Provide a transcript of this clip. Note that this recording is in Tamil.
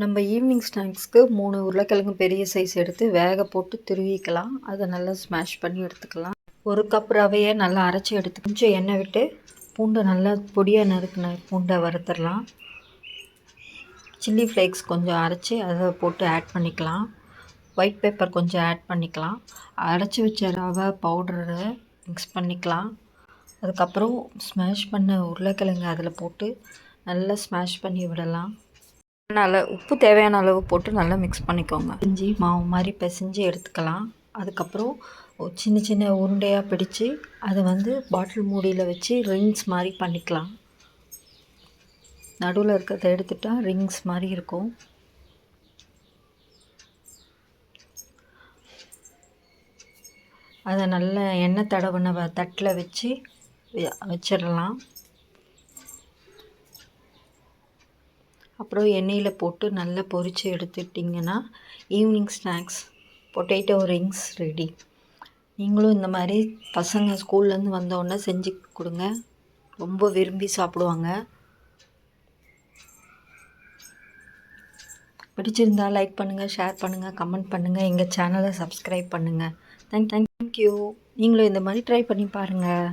நம்ம ஈவினிங் ஸ்நாக்ஸ்க்கு மூணு உருளைக்கிழங்கு பெரிய சைஸ் எடுத்து வேக போட்டு துருவிக்கலாம். அதை நல்லா ஸ்மாஷ் பண்ணி எடுத்துக்கலாம். ஒரு கப் ரவையை நல்லா அரைச்சி எடுத்து கொஞ்சம் எண்ணெய் விட்டு பூண்டை நல்லா பொடியாக நறுக்கின பூண்டை வறுத்துடலாம். சில்லி ஃப்ளேக்ஸ் கொஞ்சம் அரைச்சி அதை போட்டு ஆட் பண்ணிக்கலாம். ஒயிட் பேப்பர் கொஞ்சம் ஆட் பண்ணிக்கலாம். அரைச்சி வச்ச ரவை பவுடரை மிக்ஸ் பண்ணிக்கலாம். அதுக்கப்புறம் ஸ்மாஷ் பண்ண உருளைக்கிழங்கு அதில் போட்டு நல்லா ஸ்மாஷ் பண்ணி விடலாம். நல்ல உப்பு தேவையான அளவு போட்டு நல்லா மிக்ஸ் பண்ணிக்கோங்க. பிசைஞ்சு மாவு மாதிரி பிசைஞ்சு எடுத்துக்கலாம். அதுக்கப்புறம் சின்ன சின்ன உருண்டையாக பிடிச்சு அதை வந்து பாட்டில் மூடியில் வச்சு ரிங்ஸ் மாதிரி பண்ணிக்கலாம். நடுவில் இருக்கிறத எடுத்துட்டால் ரிங்ஸ் மாதிரி இருக்கும். அதை நல்ல எண்ணெய் தடவின தட்டில் வச்சு வச்சிடலாம். அப்புறம் எண்ணெயில் போட்டு நல்லா பொரித்து எடுத்துட்டிங்கன்னா evening snacks potato rings ready நீங்களும் இந்த மாதிரி பசங்க ஸ்கூல்லேருந்து வந்தோடனே செஞ்சு கொடுங்க. ரொம்ப விரும்பி சாப்பிடுவாங்க. பிடிச்சிருந்தா லைக் பண்ணுங்கள் ஷேர் பண்ணுங்கள் கமெண்ட் பண்ணுங்கள் எங்கள் சேனலை சப்ஸ்கிரைப் பண்ணுங்கள் தேங்க் தேங்க்யூ நீங்களும் இந்த மாதிரி ட்ரை பண்ணி பாருங்கள்